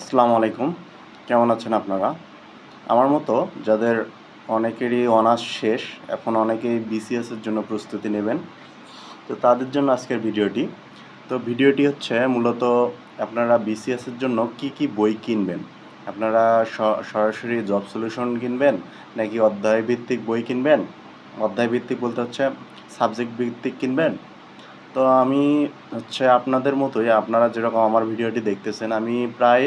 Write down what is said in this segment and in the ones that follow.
আসসালামু আলাইকুম। কেমন আছেন আপনারা? আমার মতো যাদের অনেকেরই অনার্স শেষ, এখন অনেকেই বিসিএসের জন্য প্রস্তুতি নেবেন। তো তাদের জন্য আজকের ভিডিওটি। তো ভিডিওটি হচ্ছে মূলত আপনারা বিসিএসের জন্য কি কি বই কিনবেন? আপনারা সরাসরি জব সলিউশন কিনবেন নাকি অধ্যায় ভিত্তিক বই কিনবেন? অধ্যায় ভিত্তিক বলতে হচ্ছে সাবজেক্ট ভিত্তিক কিনবেন? তো আমি হচ্ছে আপনাদের মতোই, আপনারা যেরকম আমার ভিডিওটি দেখতেছেন, আমি প্রায়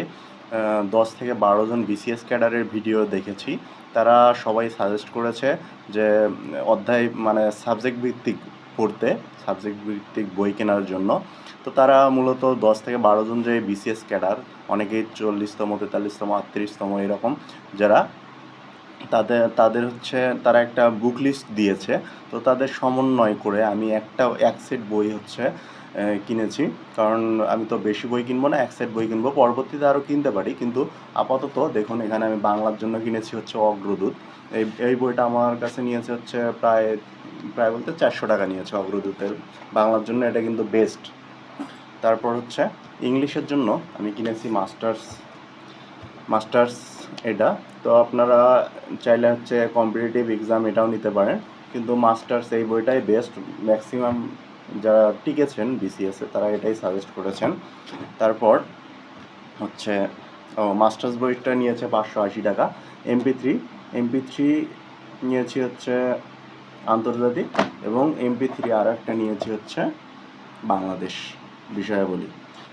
দশ থেকে বারো জন বিসিএস ক্যাডারের ভিডিও দেখেছি। তারা সবাই সাজেস্ট করেছে যে, অধ্যায় মানে সাবজেক্ট ভিত্তিক পড়তে সাবজেক্ট ভিত্তিক বই কেনার জন্য। তো তারা মূলত দশ থেকে বারো জন যে বিসিএস ক্যাডার, অনেকেই চল্লিশতম, তেতাল্লিশতম, আটত্রিশতম এরকম যারা তাদের তাদের হচ্ছে তারা একটা বুক লিস্ট দিয়েছে। তো তাদের সমন্বয় করে আমি একটা, এক সেট বই হচ্ছে কিনেছি। কারণ আমি তো বেশি বই কিনবো না, এক সেট বই কিনবো। পরবর্তীতে আরও কিনতে পারি। কিন্তু আপাতত দেখুন, এখানে আমি বাংলার জন্য কিনেছি হচ্ছে অগ্রদূত। এই এই বইটা আমার কাছে নিয়েছে হচ্ছে প্রায় প্রায় বলতে চারশো টাকা নিয়েছে অগ্রদূতের। বাংলার জন্য এটা কিন্তু বেস্ট তারপর হচ্ছে ইংলিশের জন্য আমি কিনেছি মাস্টার্স মাস্টার্স এটা। তো আপনারা চাইলে হচ্ছে কম্পিটিটিভ এক্সাম এটাও নিতে পারেন। কিন্তু মাস্টার্স এই বইটাই বেস্ট ম্যাক্সিমাম যারা টিকেছেন বিসিএসে তারা এটাই সাজেস্ট করেছেন। তারপর হচ্ছে, ও মাস্টার্স বইটা নিয়েছে পাঁচশো আশি টাকা। এমপি থ্রি এমপি থ্রি নিয়েছি হচ্ছে আন্তর্জাতিক এবং এমপি থ্রি আর একটা নিয়েছি হচ্ছে বাংলাদেশ বিষয়াবলী।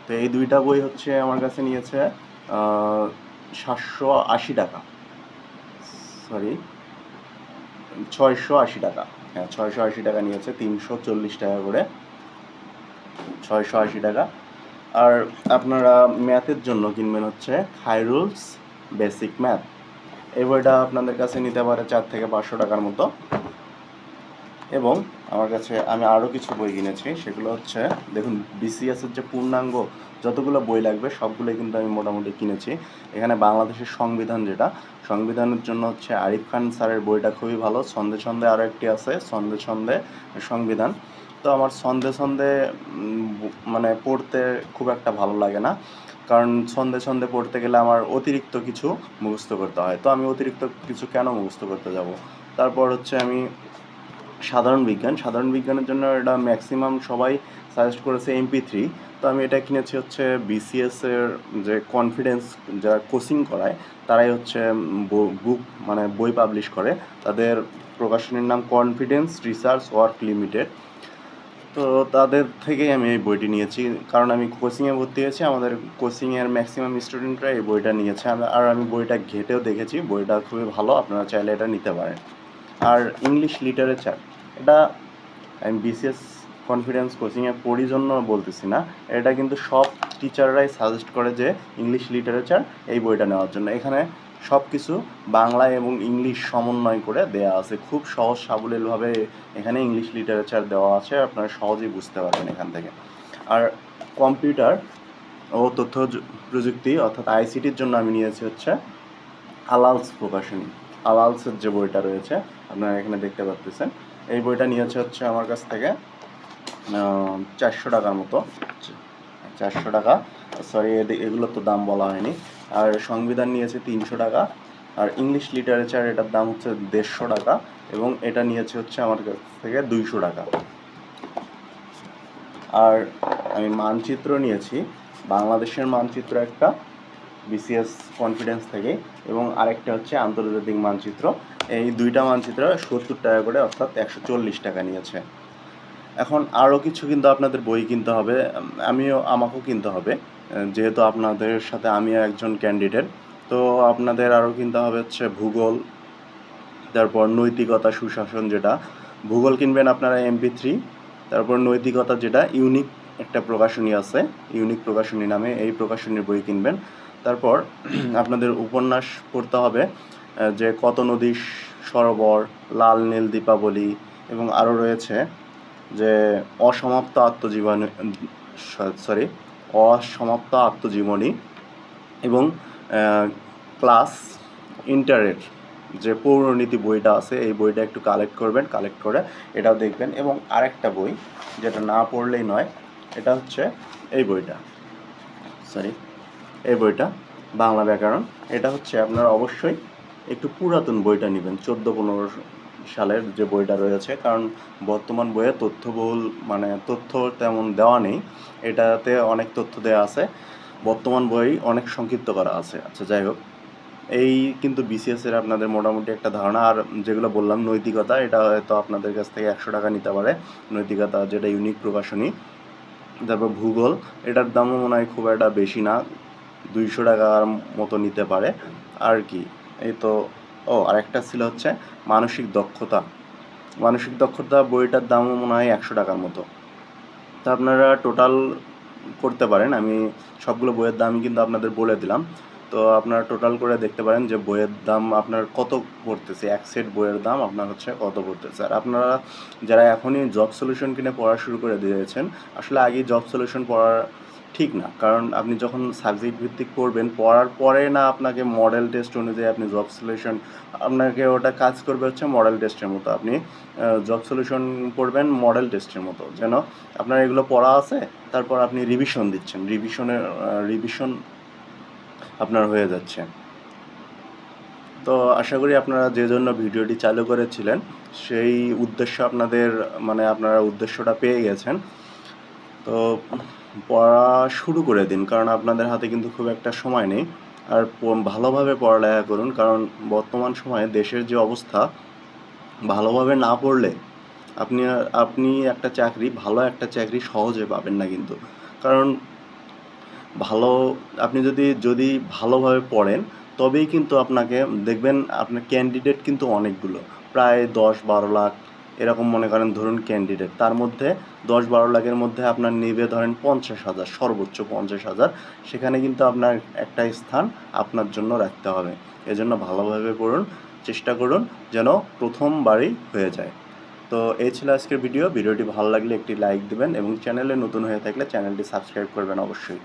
তো এই দুইটা বই হচ্ছে আমার কাছে নিয়েছে সাতশো আশি টাকা। সরি ছয়শো আশি টাকা। হ্যাঁ ছয়শো আশি টাকা নিয়েছে তিনশো চল্লিশ টাকা করে। ছয়শো আশি টাকা। আর আপনারা ম্যাথের জন্য কিনবেন হচ্ছে খাইরুলস বেসিক ম্যাথ এই বইটা আপনাদের কাছে নিতে পারে চার থেকে পাঁচশো টাকার মতো। এবং আমার কাছে আমি আরও কিছু বই কিনেছি, সেগুলো হচ্ছে, দেখুন বিসিএসের যে পূর্ণাঙ্গ যতগুলো বই লাগবে, সবগুলোই কিন্তু আমি মোটামুটি কিনেছি। এখানে বাংলাদেশের সংবিধান যেটা, সংবিধানের জন্য হচ্ছে আরিফ খান স্যারের বইটা খুবই ভালো, ছন্দে ছন্দে আরও একটি আছে, ছন্দে ছন্দে সংবিধান। তো আমার ছন্দে ছন্দে মানে পড়তে খুব একটা ভালো লাগে না, কারণ ছন্দে ছন্দে পড়তে গেলে আমার অতিরিক্ত কিছু মুখস্থ করতে হয়। তো আমি অতিরিক্ত কিছু কেন মুখস্থ করতে যাব? তারপর হচ্ছে আমি সাধারণ বিজ্ঞান। সাধারণ বিজ্ঞানের জন্য এটা ম্যাক্সিমাম সবাই সাজেস্ট করেছে এমপি থ্রি তো আমি এটা কিনেছি হচ্ছে বিসিএস এর যে কনফিডেন্স যারা কোচিং করায়, তারাই হচ্ছে বুক মানে বই পাবলিশ করে। তাদের প্রকাশনীর নাম কনফিডেন্স রিসার্চ ওয়ার্ক লিমিটেড তো তাদের থেকেই আমি এই বইটি নিয়েছি। কারণ আমি কোচিংয়ে ভর্তি হয়েছি, আমাদের কোচিংয়ের ম্যাক্সিমাম স্টুডেন্টরা এই বইটা নিয়েছে। আর আমি বইটা ঘেটেও দেখেছি। বইটা খুবই ভালো, আপনারা চাইলে এটা নিতে পারেন। আর ইংলিশ লিটারেচার এটা আমি বিসিএস কনফিডেন্স কোচিংয়ে পড়ি জন্য বলতেছি না। এটা কিন্তু সব টিচাররাই সাজেস্ট করে যে ইংলিশ লিটারেচার এই বইটা নেওয়ার জন্য। এখানে সব কিছু বাংলা এবং ইংলিশ সমন্বয় করে দেওয়া আছে। খুব সহজ সাবলীলভাবে এখানে ইংলিশ লিটারেচার দেওয়া আছে। আপনারা সহজেই বুঝতে পারবেন এখান থেকে। আর কম্পিউটার ও তথ্য প্রযুক্তি অর্থাৎ আইসিটির জন্য আমি নিয়েছি হচ্ছে আলালস প্রকাশনী। আলালসের যে বইটা রয়েছে, আপনারা এখানে দেখতে পাচ্ছেন এই বইটা নিয়েছে হচ্ছে আমার কাছ থেকে চারশো টাকার মতো। চারশো টাকা। সরি এগুলো তো দাম বলা হয়নি। আর সংবিধান নিয়েছে তিনশো টাকা। আর ইংলিশ লিটারেচার এটার দাম হচ্ছে দেড়শো টাকা এবং এটা নিয়েছে হচ্ছে আমার কাছ থেকে দুইশো টাকা। আর আমি মানচিত্র নিয়েছি। বাংলাদেশের মানচিত্র একটা। বিসিএস কনফিডেন্স থেকে এবং আরেকটা হচ্ছে আন্তর্জাতিক মানচিত্র। এই দুইটা মানচিত্র সত্তর টাকা করে অর্থাৎ একশো চল্লিশ টাকা নিয়েছে। এখন আরও কিছু কিন্তু আপনাদের বই কিনতে হবে, আমিও, আমাকেও কিনতে হবে। যেহেতু আপনাদের সাথে আমিও একজন ক্যান্ডিডেট তো আপনাদের আরও কিনতে হবে হচ্ছে ভূগোল, তারপর নৈতিকতা সুশাসন যেটা। ভূগোল কিনবেন আপনারা এমপি থ্রি তারপর নৈতিকতা যেটা ইউনিক একটা প্রকাশনী আছে ইউনিক প্রকাশনী নামে এই প্রকাশনীর বই কিনবেন। তারপর আপনাদের উপন্যাস পড়তে হবে যে কত নদী সরোবর, লাল নীল দীপাবলি এবং আরও রয়েছে যে অসমাপ্ত আত্মজীবনী, সরি অসমাপ্ত আত্মজীবনী এবং ক্লাস ইন্টারের যে পৌরনীতি বইটা আছে, এই বইটা একটু কালেক্ট করবেন, কালেক্ট করে এটাও দেখবেন এবং আরেকটা বই যেটা না পড়লেই নয়, এটা হচ্ছে এই বইটা। সরি। এই বইটা, বাংলা ব্যাকরণ। এটা হচ্ছে আপনারা অবশ্যই একটু পুরাতন বইটা নেবেন চোদ্দ পনেরো সালের যে বইটা রয়েছে, কারণ বর্তমান বইয়ে তথ্যবহুল মানে তথ্য তেমন দেওয়া নেই। এটাতে অনেক তথ্য দেওয়া আছে। বর্তমান বই অনেক সংক্ষিপ্ত করা আছে। আচ্ছা যাই হোক। এই কিন্তু বিসিএস এর আপনাদের মোটামুটি একটা ধারণা। আর যেগুলো বললাম, নৈতিকতা, এটা হয়তো আপনাদের কাছ থেকে একশো টাকা নিতে পারে। নৈতিকতা, যেটা ইউনিক প্রকাশনী। তারপর ভূগোল, এটার দামও মনে হয় খুব একটা বেশি না। দুইশো টাকার মতো নিতে পারে। আর কি? এই তো, ও, আরেকটা ছিল হচ্ছে মানসিক দক্ষতা। মানসিক দক্ষতা বইটার দামও মনে হয় একশো টাকার মতো। তা আপনারা টোটাল করতে পারেন। আমি সবগুলো বইয়ের দামই কিন্তু আপনাদের বলে দিলাম। তো আপনারা টোটাল করে দেখতে পারেন যে বইয়ের দাম আপনার কত পড়তেছে। এক সেট বইয়ের দাম আপনার হচ্ছে কত পড়তেছে। আর আপনারা যারা এখনই জব সলিউশন কিনে পড়া শুরু করে দিয়েছেন, আসলে আগেই জব সলিউশন পড়ার ঠিক না। কারণ আপনি যখন সাবজেক্ট ভিত্তিক পড়বেন, পড়ার পরে না আপনাকে মডেল টেস্ট অনুযায়ী আপনি জব সলিউশন আপনাকে ওটা কাজ করবে হচ্ছে মডেল টেস্টের মতো। আপনি জব সলিউশন পড়বেন মডেল টেস্টের মতো। যেন আপনার এগুলো পড়া আছে, তারপর আপনি রিভিশন দিচ্ছেন। রিভিশনের রিভিশন আপনার হয়ে যাচ্ছে। তো আশা করি আপনারা যে জন্য ভিডিওটি চালু করেছিলেন, সেই উদ্দেশ্য আপনাদের মানে আপনারা উদ্দেশ্যটা পেয়ে গেছেন। তো পড়া শুরু করে দিন, কারণ আপনাদের হাতে কিন্তু খুব একটা সময় নেই। আর ভালোভাবে পড়ালেখা করুন, কারণ বর্তমান সময়ে দেশের যে অবস্থা, ভালোভাবে না পড়লে আপনি আপনি একটা চাকরি, ভালো একটা চাকরি সহজে পাবেন না কিন্তু। কারণ ভালো, আপনি যদি যদি ভালোভাবে পড়েন, তবেই কিন্তু আপনাকে দেখবেন আপনার ক্যান্ডিডেট কিন্তু অনেকগুলো। প্রায় দশ বারো লাখ এরকম মনে করেন ধরুন ক্যান্ডিডেট তার মধ্যে দশ বারো লাখের মধ্যে আপনার নেবে ধরেন পঞ্চাশ হাজার, সর্বোচ্চ পঞ্চাশ হাজার। সেখানে কিন্তু আপনার একটা স্থান আপনার জন্য রাখতে হবে। এজন্য ভালোভাবে পড়ুন, চেষ্টা করুন যেন প্রথমবারই হয়ে যায়। তো এই ছিল আজকের ভিডিও ভিডিওটি ভালো লাগলে একটি লাইক দেবেন এবং চ্যানেলে নতুন হয়ে থাকলে চ্যানেলটি সাবস্ক্রাইব করবেন অবশ্যই।